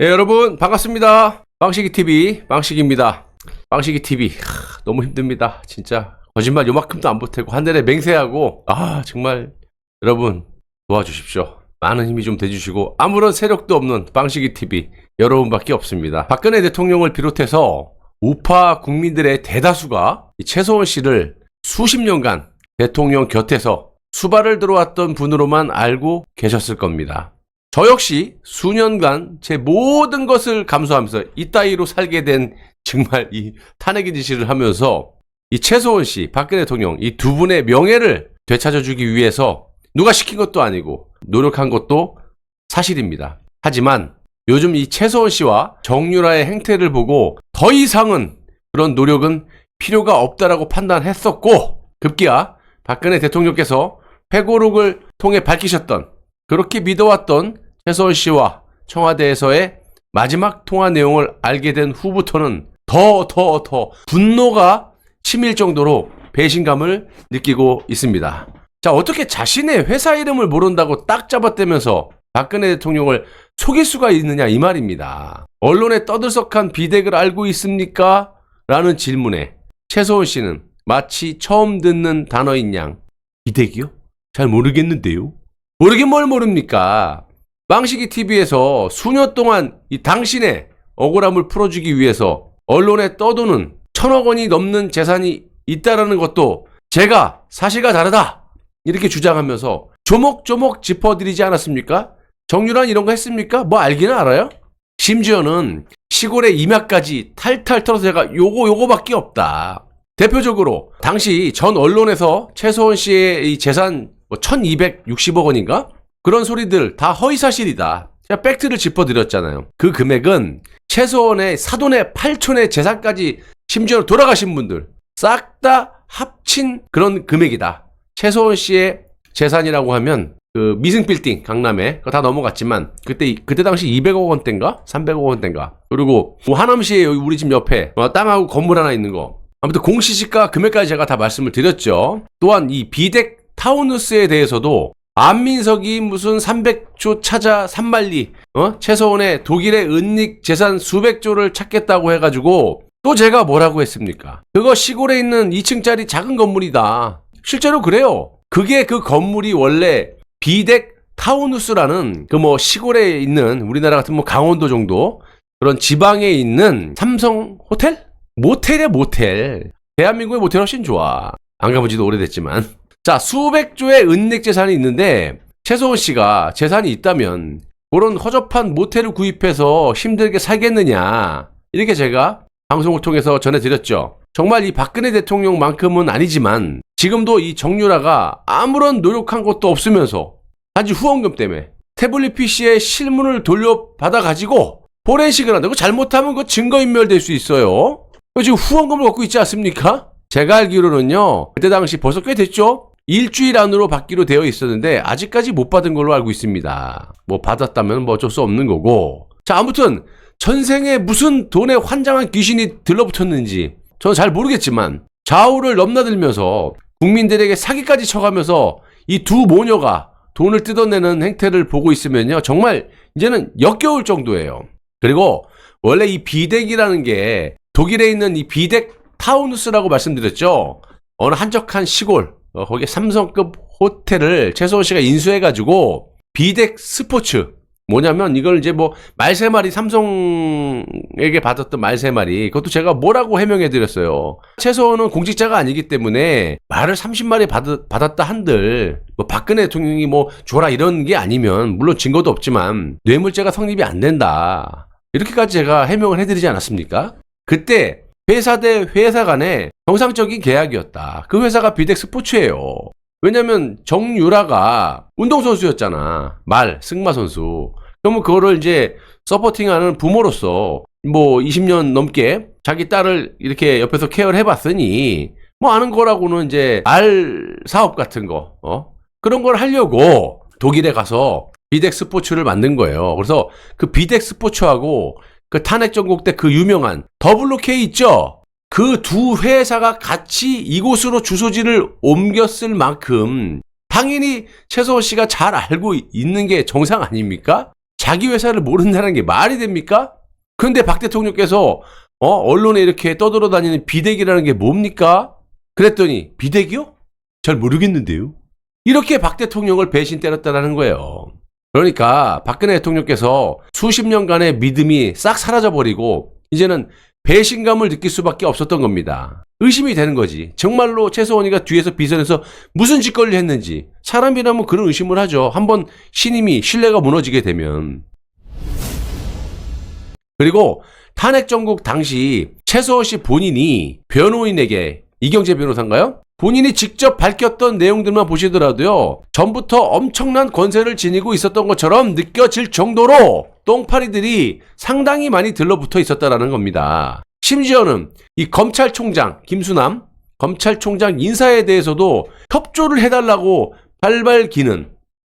예, 여러분 반갑습니다. 빵식이 TV 빵식입니다. 빵식이 TV 하, 너무 힘듭니다. 진짜 거짓말 요만큼도 안 보태고 하늘에 맹세하고 아 정말 여러분 도와주십시오. 많은 힘이 좀 돼주시고 아무런 세력도 없는 빵식이 TV 여러분밖에 없습니다. 박근혜 대통령을 비롯해서 우파 국민들의 대다수가 이 최소원 씨를 수십 년간 대통령 곁에서 수발을 들어왔던 분으로만 알고 계셨을 겁니다. 저 역시 수년간 제 모든 것을 감수하면서 이따위로 살게 된 정말 이 탄핵의 지시를 하면서 이 최소원 씨, 박근혜 대통령 이 두 분의 명예를 되찾아주기 위해서 누가 시킨 것도 아니고 노력한 것도 사실입니다. 하지만 요즘 이 최소원 씨와 정유라의 행태를 보고 더 이상은 그런 노력은 필요가 없다라고 판단했었고 급기야 박근혜 대통령께서 회고록을 통해 밝히셨던 그렇게 믿어왔던 최소원 씨와 청와대에서의 마지막 통화 내용을 알게 된 후부터는 더, 더, 더 분노가 치밀 정도로 배신감을 느끼고 있습니다. 자, 어떻게 자신의 회사 이름을 모른다고 딱 잡아떼면서 박근혜 대통령을 속일 수가 있느냐 이 말입니다. 언론에 떠들썩한 비덱을 알고 있습니까? 라는 질문에 최소원 씨는 마치 처음 듣는 단어인 양 비덱이요? 잘 모르겠는데요. 모르긴 뭘 모릅니까? 빵식이 TV에서 수년 동안 이 당신의 억울함을 풀어주기 위해서 언론에 떠도는 천억 원이 넘는 재산이 있다라는 것도 제가 사실과 다르다 이렇게 주장하면서 조목조목 짚어드리지 않았습니까? 정유란 이런 거 했습니까? 뭐 알기는 알아요? 심지어는 시골의 임야까지 탈탈 털어서 제가 요거 요거밖에 없다. 대표적으로 당시 전 언론에서 최소원 씨의 이 재산 뭐 1260억 원인가? 그런 소리들 다 허위사실이다. 제가 팩트를 짚어드렸잖아요. 그 금액은 최소원의 사돈의 8촌의 재산까지 심지어 돌아가신 분들 싹 다 합친 그런 금액이다. 최소원 씨의 재산이라고 하면 그 미승빌딩 강남에 다 넘어갔지만 그때 그때 당시 200억 원대인가 300억 원대인가 그리고 뭐 하남시에 여기 우리 집 옆에 어, 땅하고 건물 하나 있는 거 아무튼 공시지가 금액까지 제가 다 말씀을 드렸죠. 또한 이 비덱 타운우스에 대해서도 안민석이 무슨 300조 찾아 산만리 어? 최소원의 독일의 은닉 재산 수백조를 찾겠다고 해가지고 또 제가 뭐라고 했습니까? 그거 시골에 있는 2층짜리 작은 건물이다. 실제로 그래요. 그게 그 건물이 원래 비덱 타운우스라는 그 뭐 시골에 있는 우리나라 같은 뭐 강원도 정도 그런 지방에 있는 삼성 호텔? 모텔이야 모텔. 대한민국의 모텔 훨씬 좋아. 안 가본 지도 오래됐지만. 자 수백 조의 은닉 재산이 있는데 최소원 씨가 재산이 있다면 그런 허접한 모텔을 구입해서 힘들게 살겠느냐 이렇게 제가 방송을 통해서 전해드렸죠. 정말 이 박근혜 대통령만큼은 아니지만 지금도 이 정유라가 아무런 노력한 것도 없으면서 단지 후원금 때문에 태블릿 PC의 실물을 돌려받아 가지고 포렌식을 한다고 잘못하면 그 증거인멸될 수 있어요. 그 지금 후원금을 얻고 있지 않습니까? 제가 알기로는요 그때 당시 벌써 꽤 됐죠. 일주일 안으로 받기로 되어 있었는데 아직까지 못 받은 걸로 알고 있습니다. 뭐 받았다면 뭐 어쩔 수 없는 거고. 자 아무튼 전생에 무슨 돈에 환장한 귀신이 들러붙었는지 저는 잘 모르겠지만 좌우를 넘나들면서 국민들에게 사기까지 쳐가면서 이 두 모녀가 돈을 뜯어내는 행태를 보고 있으면요 정말 이제는 역겨울 정도예요. 그리고 원래 이 비덱이라는 게 독일에 있는 이 비덱 타우누스라고 말씀드렸죠. 어느 한적한 시골 어, 거기에 삼성급 호텔을 최소원 씨가 인수해가지고 비덱 스포츠 뭐냐면 이걸 이제 뭐 말세마리 삼성에게 받았던 말세마리 그것도 제가 뭐라고 해명해 드렸어요. 최소원은 공직자가 아니기 때문에 말을 30마리 받, 받았다 한들 뭐 박근혜 대통령이 뭐 줘라 이런 게 아니면 물론 증거도 없지만 뇌물죄가 성립이 안 된다. 이렇게까지 제가 해명을 해 드리지 않았습니까? 그때 회사 대 회사 간의 정상적인 계약이었다. 그 회사가 비덱 스포츠예요. 왜냐면 정유라가 운동선수였잖아. 말, 승마 선수. 그러면 그거를 이제 서포팅하는 부모로서 뭐 20년 넘게 자기 딸을 이렇게 옆에서 케어를 해봤으니 뭐 아는 거라고는 이제 알 사업 같은 거, 어? 그런 걸 하려고 독일에 가서 비덱 스포츠를 만든 거예요. 그래서 그 비덱 스포츠하고 그 탄핵 전국 때 그 유명한 WK 있죠? 그 두 회사가 같이 이곳으로 주소지를 옮겼을 만큼 당연히 최소원 씨가 잘 알고 있는 게 정상 아닙니까? 자기 회사를 모른다는 게 말이 됩니까? 근데 박 대통령께서 어, 언론에 이렇게 떠돌아다니는 비대기라는 게 뭡니까? 그랬더니 비대기요? 잘 모르겠는데요. 이렇게 박 대통령을 배신 때렸다라는 거예요. 그러니까 박근혜 대통령께서 수십 년간의 믿음이 싹 사라져버리고 이제는 배신감을 느낄 수밖에 없었던 겁니다. 의심이 되는 거지. 정말로 최소원이가 뒤에서 비선해서 무슨 짓거리를 했는지 사람이라면 그런 의심을 하죠. 한번 신임이 신뢰가 무너지게 되면. 그리고 탄핵 정국 당시 최소원 씨 본인이 변호인에게 이경재 변호사인가요? 본인이 직접 밝혔던 내용들만 보시더라도요, 전부터 엄청난 권세를 지니고 있었던 것처럼 느껴질 정도로 똥파리들이 상당히 많이 들러붙어 있었다라는 겁니다. 심지어는 이 검찰총장, 김수남, 검찰총장 인사에 대해서도 협조를 해달라고 발발 기는,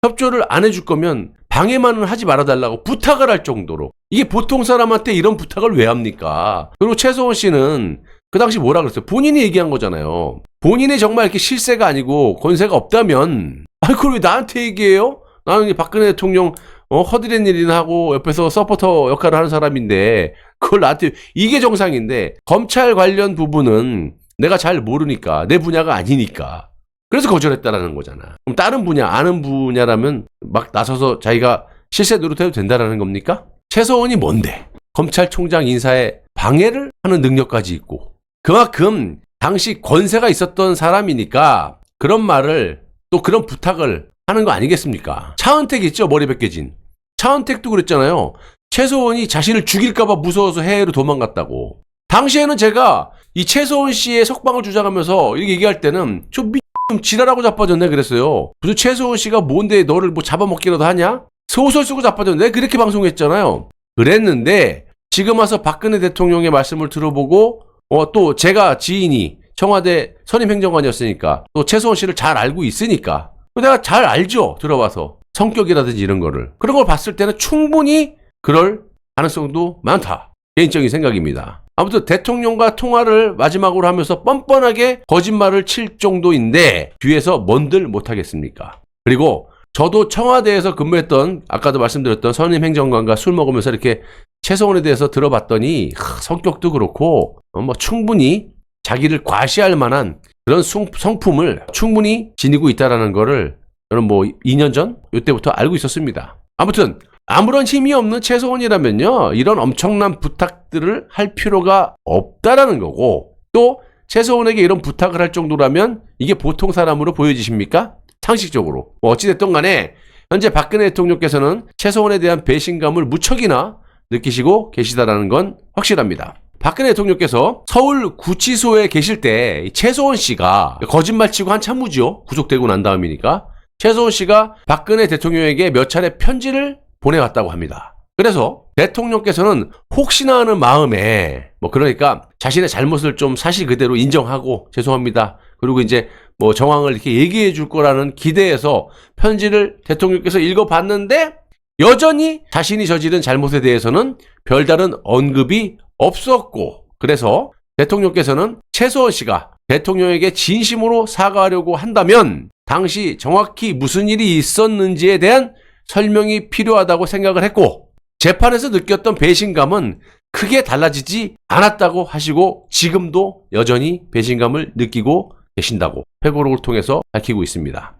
협조를 안 해줄 거면 방해만은 하지 말아달라고 부탁을 할 정도로. 이게 보통 사람한테 이런 부탁을 왜 합니까? 그리고 최소원 씨는 그 당시 뭐라 그랬어요? 본인이 얘기한 거잖아요. 본인이 정말 이렇게 실세가 아니고 권세가 없다면, 아, 그걸 왜 나한테 얘기해요? 나는 이 박근혜 대통령, 어, 허드렛 일이나 하고 옆에서 서포터 역할을 하는 사람인데, 그걸 나한테, 이게 정상인데, 검찰 관련 부분은 내가 잘 모르니까, 내 분야가 아니니까. 그래서 거절했다라는 거잖아. 그럼 다른 분야, 아는 분야라면 막 나서서 자기가 실세 노릇해도 된다라는 겁니까? 최소원이 뭔데? 검찰총장 인사에 방해를 하는 능력까지 있고, 그만큼 당시 권세가 있었던 사람이니까 그런 말을 또 그런 부탁을 하는 거 아니겠습니까? 차은택 있죠? 머리 벗겨진. 차은택도 그랬잖아요. 최소원이 자신을 죽일까봐 무서워서 해외로 도망갔다고. 당시에는 제가 이 최소원 씨의 석방을 주장하면서 이렇게 얘기할 때는 좀 미, 좀 지랄하고 자빠졌네 그랬어요. 무슨 최소원 씨가 뭔데 너를 뭐 잡아먹기라도 하냐? 소설 쓰고 자빠졌네. 그렇게 방송했잖아요. 그랬는데 지금 와서 박근혜 대통령의 말씀을 들어보고 어, 또 제가 지인이 청와대 선임행정관이었으니까 또 최소원 씨를 잘 알고 있으니까 내가 잘 알죠 들어봐서. 성격이라든지 이런 거를. 그런 걸 봤을 때는 충분히 그럴 가능성도 많다. 개인적인 생각입니다. 아무튼 대통령과 통화를 마지막으로 하면서 뻔뻔하게 거짓말을 칠 정도인데 뒤에서 뭔들 못하겠습니까? 그리고 저도 청와대에서 근무했던 아까도 말씀드렸던 선임 행정관과 술 먹으면서 이렇게 최성원에 대해서 들어봤더니 하, 성격도 그렇고 어, 뭐 충분히 자기를 과시할 만한 그런 숭- 성품을 충분히 지니고 있다라는 거를 저는 뭐 2년 전 이때부터 알고 있었습니다. 아무튼 아무런 힘이 없는 최소원이라면요 이런 엄청난 부탁들을 할 필요가 없다라는 거고 또 최소원에게 이런 부탁을 할 정도라면 이게 보통 사람으로 보여지십니까? 상식적으로 뭐 어찌됐든 간에 현재 박근혜 대통령께서는 최소원에 대한 배신감을 무척이나 느끼시고 계시다라는 건 확실합니다. 박근혜 대통령께서 서울 구치소에 계실 때이 최소원 씨가 거짓말 치고 한참 후죠. 구속되고 난 다음이니까. 최소원 씨가 박근혜 대통령에게 몇 차례 편지를 보내왔다고 합니다. 그래서 대통령께서는 혹시나 하는 마음에 뭐 그러니까 자신의 잘못을 좀 사실 그대로 인정하고 죄송합니다. 그리고 이제 뭐 정황을 이렇게 얘기해 줄 거라는 기대에서 편지를 대통령께서 읽어봤는데 여전히 자신이 저지른 잘못에 대해서는 별다른 언급이 없었고 그래서 대통령께서는 최소원 씨가 대통령에게 진심으로 사과하려고 한다면 당시 정확히 무슨 일이 있었는지에 대한 설명이 필요하다고 생각을 했고 재판에서 느꼈던 배신감은 크게 달라지지 않았다고 하시고 지금도 여전히 배신감을 느끼고 계신다고 회고록을 통해서 밝히고 있습니다.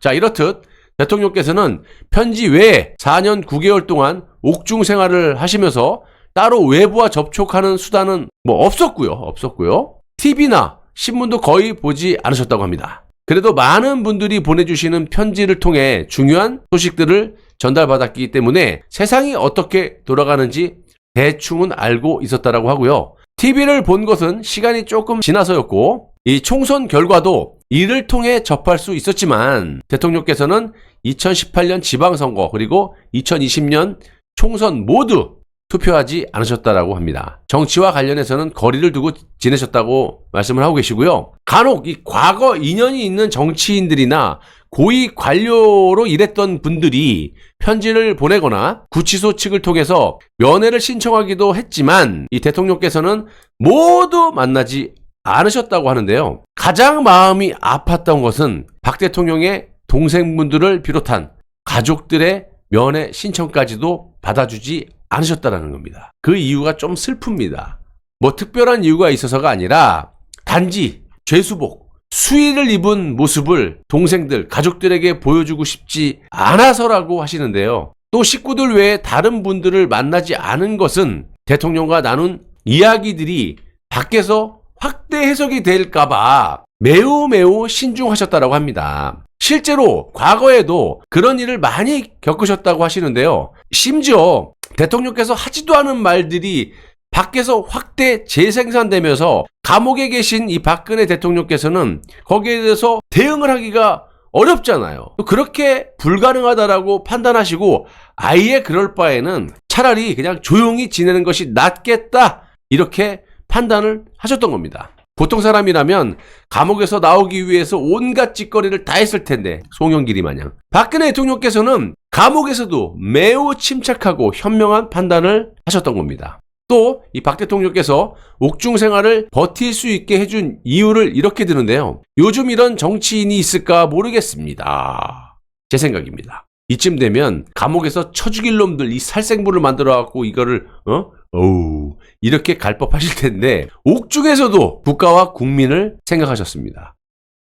자 이렇듯 대통령께서는 편지 외에 4년 9개월 동안 옥중 생활을 하시면서 따로 외부와 접촉하는 수단은 뭐 없었고요. 없었고요. TV나 신문도 거의 보지 않으셨다고 합니다. 그래도 많은 분들이 보내주시는 편지를 통해 중요한 소식들을 전달받았기 때문에 세상이 어떻게 돌아가는지 대충은 알고 있었다라고 하고요. TV를 본 것은 시간이 조금 지나서였고 이 총선 결과도 이를 통해 접할 수 있었지만 대통령께서는 2018년 지방선거 그리고 2020년 총선 모두 투표하지 않으셨다라고 합니다. 정치와 관련해서는 거리를 두고 지내셨다고 말씀을 하고 계시고요. 간혹 이 과거 인연이 있는 정치인들이나 고위 관료로 일했던 분들이 편지를 보내거나 구치소 측을 통해서 면회를 신청하기도 했지만 이 대통령께서는 모두 만나지 않으셨다고 하는데요. 가장 마음이 아팠던 것은 박 대통령의 동생분들을 비롯한 가족들의 면회 신청까지도 받아주지 않으셨다라는 겁니다. 그 이유가 좀 슬픕니다. 뭐 특별한 이유가 있어서가 아니라 단지 죄수복, 수의를 입은 모습을 동생들, 가족들에게 보여주고 싶지 않아서라고 하시는데요. 또 식구들 외에 다른 분들을 만나지 않은 것은 대통령과 나눈 이야기들이 밖에서 확대 해석이 될까봐 매우 매우 신중하셨다라고 합니다. 실제로 과거에도 그런 일을 많이 겪으셨다고 하시는데요. 심지어 대통령께서 하지도 않은 말들이 밖에서 확대 재생산되면서 감옥에 계신 이 박근혜 대통령께서는 거기에 대해서 대응을 하기가 어렵잖아요. 또 그렇게 불가능하다라고 판단하시고 아예 그럴 바에는 차라리 그냥 조용히 지내는 것이 낫겠다 이렇게 판단을 하셨던 겁니다. 보통 사람이라면 감옥에서 나오기 위해서 온갖 짓거리를 다 했을 텐데 송영길이 마냥 박근혜 대통령께서는 감옥에서도 매우 침착하고 현명한 판단을 하셨던 겁니다. 또 이 박 대통령께서 옥중 생활을 버틸 수 있게 해준 이유를 이렇게 드는데요. 요즘 이런 정치인이 있을까 모르겠습니다. 제 생각입니다. 이쯤 되면 감옥에서 쳐 죽일 놈들 이 살생부를 만들어 갖고 이거를 어? 어우 이렇게 갈 법하실 텐데 옥중에서도 국가와 국민을 생각하셨습니다.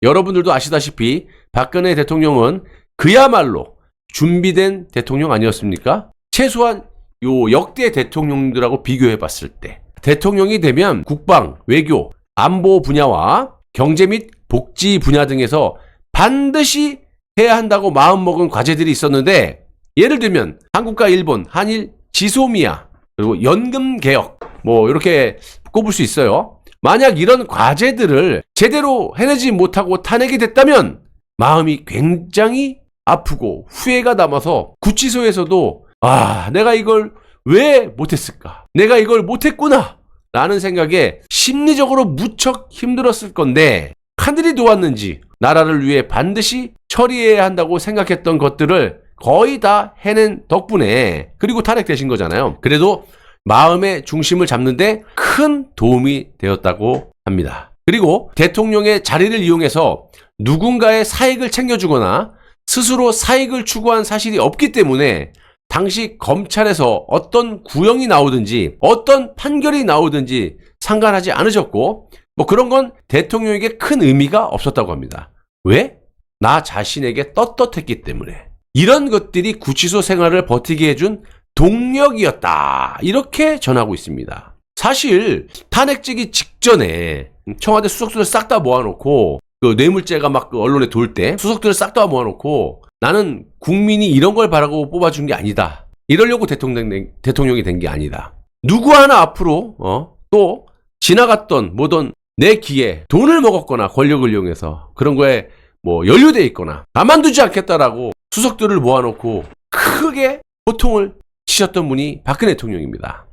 여러분들도 아시다시피 박근혜 대통령은 그야말로 준비된 대통령 아니었습니까? 최소한 요 역대 대통령들하고 비교해 봤을 때 대통령이 되면 국방, 외교, 안보 분야와 경제 및 복지 분야 등에서 반드시 해야 한다고 마음먹은 과제들이 있었는데 예를 들면 한국과 일본, 한일 지소미아 그리고 연금 개혁 뭐 이렇게 꼽을 수 있어요. 만약 이런 과제들을 제대로 해내지 못하고 탄핵이 됐다면 마음이 굉장히 아프고 후회가 남아서 구치소에서도 아, 내가 이걸 왜 못했을까? 내가 이걸 못했구나! 라는 생각에 심리적으로 무척 힘들었을 건데, 하늘이 도왔는지, 나라를 위해 반드시 처리해야 한다고 생각했던 것들을 거의 다 해낸 덕분에, 그리고 탄핵되신 거잖아요. 그래도 마음의 중심을 잡는데 큰 도움이 되었다고 합니다. 그리고 대통령의 자리를 이용해서 누군가의 사익을 챙겨주거나 스스로 사익을 추구한 사실이 없기 때문에 당시 검찰에서 어떤 구형이 나오든지 어떤 판결이 나오든지 상관하지 않으셨고 뭐 그런 건 대통령에게 큰 의미가 없었다고 합니다. 왜? 나 자신에게 떳떳했기 때문에. 이런 것들이 구치소 생활을 버티게 해준 동력이었다. 이렇게 전하고 있습니다. 사실 탄핵되기 직전에 청와대 수석들을 싹 다 모아놓고 그 뇌물죄가 막그 언론에 돌 때 수석들을 싹 다 모아놓고 나는 국민이 이런 걸 바라고 뽑아준 게 아니다. 이러려고 대통령, 대통령이 된 게 아니다. 누구 하나 앞으로, 어, 또, 지나갔던, 뭐든, 내 기에 돈을 먹었거나 권력을 이용해서 그런 거에 뭐 연루돼 있거나 가만두지 않겠다라고 수석들을 모아놓고 크게 고통을 치셨던 분이 박근혜 대통령입니다.